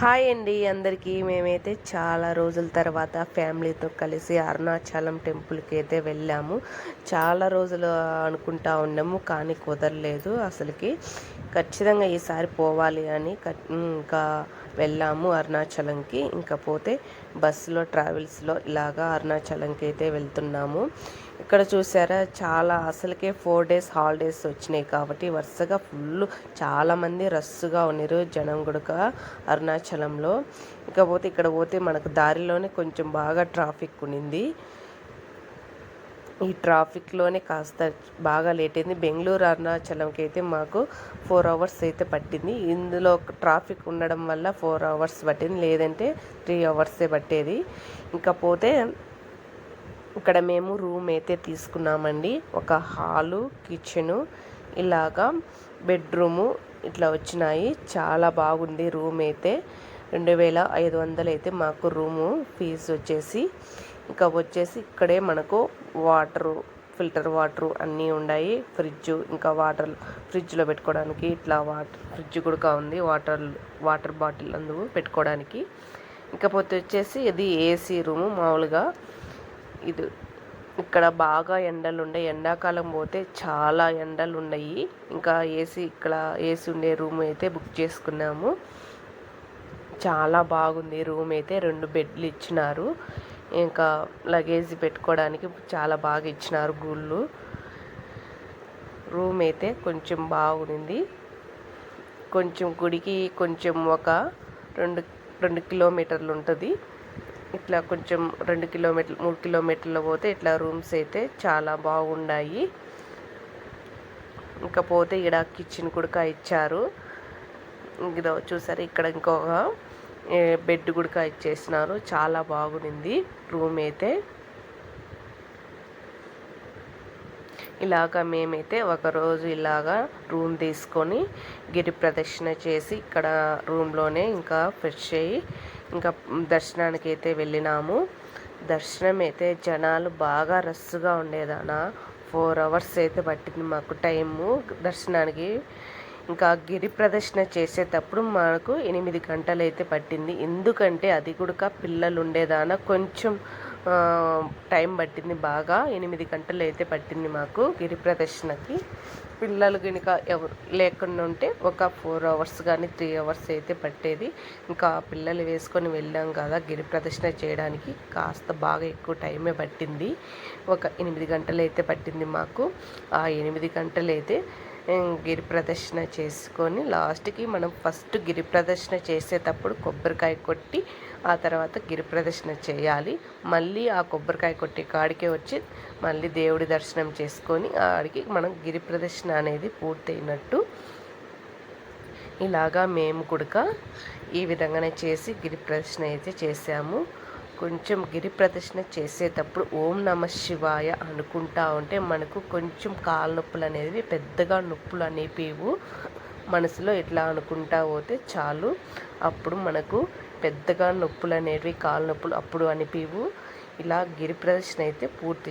Hi అండి అందరికీ. మేమైతే చాలా రోజుల తర్వాత ఫ్యామిలీతో కలిసి అరుణాచలం టెంపుల్కి అయితే వెళ్ళాము. చాలా రోజులు అనుకుంటా ఉన్నాము కానీ కుదరలేదు అసలుకి. ఖచ్చితంగా ఈసారి పోవాలి అని ఇంకా వెళ్ళాము అరుణాచలంకి. ఇంకా పోతే బస్సులో ట్రావెల్స్లో ఇలాగా అరుణాచలంకి అయితే వెళ్తున్నాము. ఇక్కడ చూసారా చాలా అసలుకే ఫోర్ డేస్ హాలిడేస్ వచ్చినాయి కాబట్టి వరుసగా ఫుల్ చాలామంది రస్సుగా ఉన్నారు జనం గుడక అరుణాచలంలో. ఇకపోతే ఇక్కడ పోతే మనకు దారిలోనే కొంచెం బాగా ట్రాఫిక్ ఉన్నింది. ఈ ట్రాఫిక్లోనే కాస్త బాగా లేట్ అయింది. బెంగళూరు అరుణాచలంకి అయితే మాకు ఫోర్ అవర్స్ అయితే పట్టింది. ఇందులో ట్రాఫిక్ ఉండడం వల్ల ఫోర్ అవర్స్ పట్టింది. లేదంటే త్రీ అవర్సే పట్టేది. ఇంకా పోతే ఇక్కడ మేము రూమ్ అయితే తీసుకున్నామండి. ఒక హాలు కిచెను ఇలాగా బెడ్రూము ఇట్లా వచ్చినాయి. చాలా బాగుంది రూమ్ అయితే. రెండు వేల ఐదు వందలు అయితే మాకు రూము ఫీజు వచ్చేసి. ఇంకా వచ్చేసి ఇక్కడే మనకు వాటరు ఫిల్టర్ వాటర్ అన్నీ ఉన్నాయి ఫ్రిడ్జ్ ఇంకా వాటర్ ఫ్రిడ్జ్లో పెట్టుకోవడానికి ఇట్లా వాటర్ ఫ్రిడ్జ్ కూడా ఉంది. వాటర్ వాటర్ బాటిల్ అందు పెట్టుకోవడానికి. ఇకపోతే వచ్చేసి ఇది ఏసీ రూము మామూలుగా. ఇది ఇక్కడ బాగా ఎండలు ఉండే ఎండాకాలం పోతే చాలా ఎండలు ఉన్నాయి. ఇంకా ఏసీ ఇక్కడ ఏసీ ఉండే రూమ్ అయితే బుక్ చేసుకున్నాము. చాలా బాగుంది రూమ్ అయితే. రెండు బెడ్లు ఇచ్చినారు. ఇంకా లగేజ్ పెట్టుకోవడానికి చాలా బాగా ఇచ్చినారు గుళ్ళు. రూమ్ అయితే కొంచెం బాగుంది. కొంచెం గుడికి కొంచెం ఒక రెండు రెండు కిలోమీటర్లు ఉంటుంది. ఇట్లా కొంచెం రెండు కిలోమీటర్లు మూడు కిలోమీటర్లు పోతే ఇట్లా రూమ్స్ అయితే చాలా బాగున్నాయి. ఇంకా పోతే ఇక్కడ కిచెన్ కూడా ఇచ్చారు. ఇదో చూసారు ఇక్కడ ఇంకొక బెడ్ కూడా ఇచ్చేసినారు. చాలా బాగుంది రూమ్ అయితే. ఇలాగ మేమైతే ఒకరోజు ఇలాగా రూమ్ తీసుకొని గిరి ప్రదక్షిణ చేసి ఇక్కడ రూమ్లోనే ఇంకా ఫ్రెష్ అయ్యి ఇంకా దర్శనానికి అయితే వెళ్ళినాము. దర్శనం అయితే జనాలు బాగా రస్సుగా ఉండేదానా. ఫోర్ అవర్స్ అయితే పట్టింది మాకు టైము. దర్శనానికి ఇంకా గిరి ప్రదర్శన చేసేటప్పుడు మనకు ఎనిమిది గంటలు అయితే పట్టింది. ఎందుకంటే అది కూడా పిల్లలు ఉండేదాన కొంచెం టైం పట్టింది బాగా. ఎనిమిది గంటలు అయితే పట్టింది మాకు గిరి ప్రదర్శనకి. పిల్లలు కనుక ఎవరు లేకుండా ఉంటే ఒక ఫోర్ అవర్స్ కానీ త్రీ అవర్స్ అయితే పట్టేది. ఇంకా పిల్లలు వేసుకొని వెళ్ళాం కదా గిరి ప్రదర్శన చేయడానికి. కాస్త బాగా ఎక్కువ టైమే పట్టింది. ఒక ఎనిమిది గంటలు అయితే పట్టింది మాకు. ఆ ఎనిమిది గంటలు అయితే గిరి ప్రదర్శన చేసుకొని లాస్ట్కి మనం ఫస్ట్ గిరి ప్రదర్శన చేసేటప్పుడు కొబ్బరికాయ కొట్టి ఆ తర్వాత గిరి ప్రదర్శన చేయాలి. మళ్ళీ ఆ కొబ్బరికాయ కొట్టి కాడికే వచ్చి మళ్ళీ దేవుడి దర్శనం చేసుకొని ఆడికి మనం గిరి ప్రదర్శన అనేది పూర్తయినట్టు ఇలాగా మేము కూడా ఈ విధంగానే చేసి గిరి ప్రదర్శన అయితే చేసాము. కొంచెం గిరి ప్రదర్శన చేసేటప్పుడు ఓం నమ శివాయ అనుకుంటా ఉంటే మనకు కొంచెం కాళ్ళ నొప్పులు అనేవి పెద్దగా నొప్పులు అనేపివు మనసులో ఇట్లా అనుకుంటా పోతే చాలు. అప్పుడు మనకు పెద్దగా నొప్పులు అనేవి కాళ్ళ నొప్పులు అప్పుడు అనిపివు ఇలా గిరి ప్రదర్శన అయితే పూర్తి